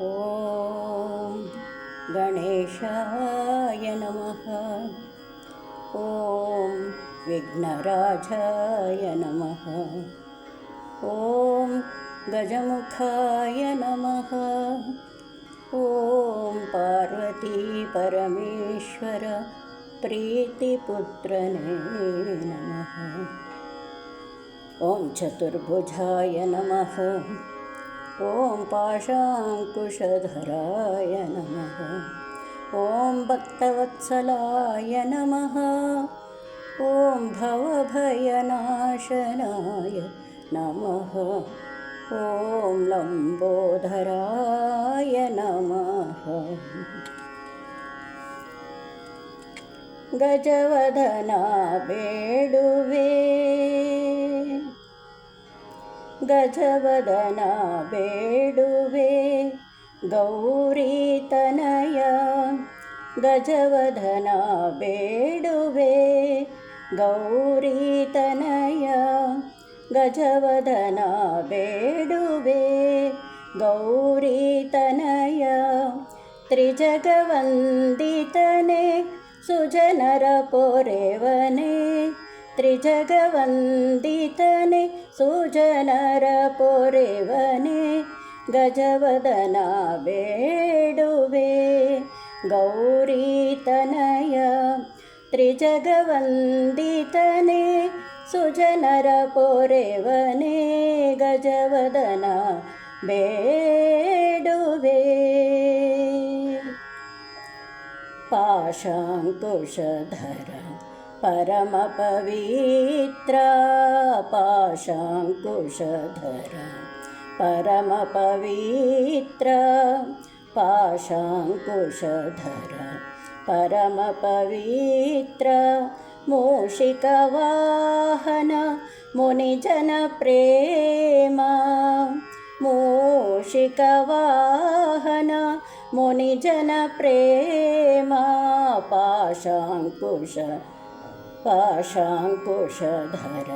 ॐ गणेशाय नमः। ॐ विघ्नराजाय नमः। ॐ गजमुखाय नमः। ॐ पार्वतीपरमेश्वर प्रीतिपुत्रने नमः। ॐ चतुर्भुजाय नमः ॐ पाशाङ्कुशधराय नमः। ॐ भक्तवत्सलाय नमः। ॐ भवभयनाशनाय नमः। ॐ लम्बोदराय नमः। गजवदना बेडुवे गजवदना बेडुवे गौरीतनय गजवदना बेडुवे गौरीतनय गजवदना बेडुवे गौरीतनय त्रिजगवन्दितने सुजनरपोरेवने त्रिजगवन्दितने सुजनरपोरेवने गजवदना बेडुवे गौरीतनय त्रिजगवन्दितने सुजनरपोरेवने गजवदना बेडुवे पाशाङ्कुशधर परमपवित्रा पाशाङ्कुशधर। परमपवित्र पाशाङ्कुशधर। परमपवित्र मूषिकवाहन मुनिजनप्रेम मूषिकवाहन मुनिजनप्रेम पाशाङ्कुश पाशाङ्कुशधर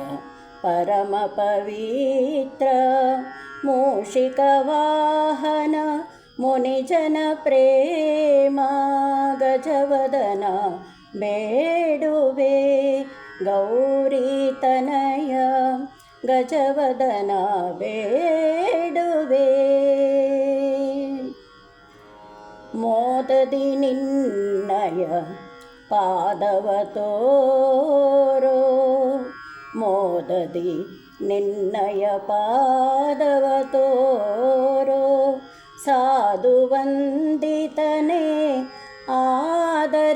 परमपवित्र मूषिकवाहन मुनिजनप्रेम गजवदना बेडुवे गौरीतनय गजवदना बेडुवे। मोददि निन्नय ಪಾದವ ತೋರೋ ಮೋದದಿ ನಿನ್ನಯ ಪಾದವ ತೋರೋ ಸಾಧು ವಂದಿತನೇ ಆದರದಿಂದಲಿ,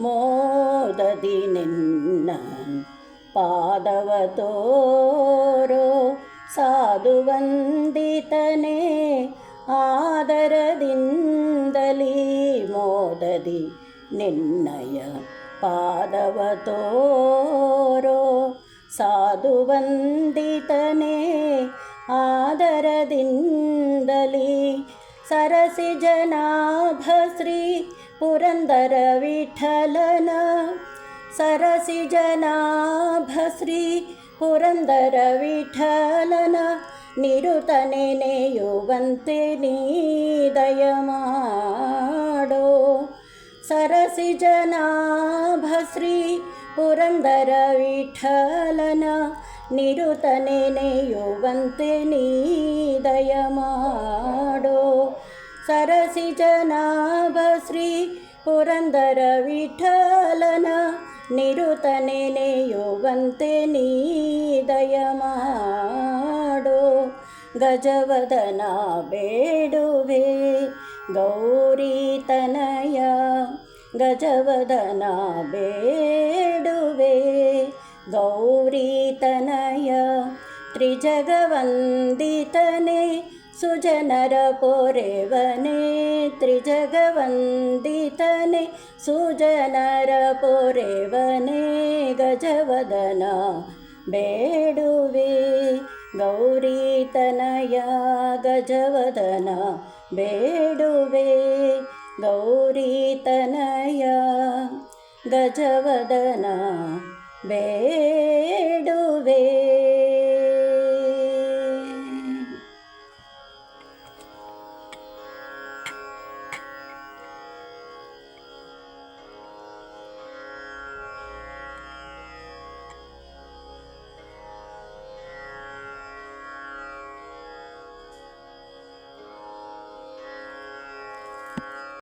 ಮೋದದಿ ನಿನ್ನ ಪಾದವ ತೋರೋ ಸಾಧು ವಂದಿತನೇ ಆದರದಿಂದಲೀ. ಓದದಿ ನಿನ್ನಯ ಪಾದವ ತೋರೋ. ಸಾಧು ವಂದಿತನೇ ಆದರದಿಂದಲಿ ಸರಸಿ ಜನಾಭ ಶ್ರೀ ಪುರಂದರ ವಿಠಲನ. ಸರಸಿ ಜನಾಭ ಶ್ರೀ ಪುರಂದರ ವಿಠಲನ. ನಿರುತನೆನೆಯುವಂತೆ ನೀ ದಯಮಾಡ ಗಜವದನ ಬೇಡುವೆ ಗೌರೀತನಯ ಗಜವದನ ಬೇಡುವೆ ಗೌರೀತನಯ ತ್ರಿಜಗವಂದಿತನೆ ಸುಜನರ ಪೊರೆವನೆ ತ್ರಿಜಗವಂದಿತನೆ ಸುಜನರ ಪೊರೆವನೆ ಗಜವದನ ಬೇಡುವೆ ಗೌರೀತನಯ ಗಜವದನ ಬೇಡುವೆ गौरीतनया गजवदना बे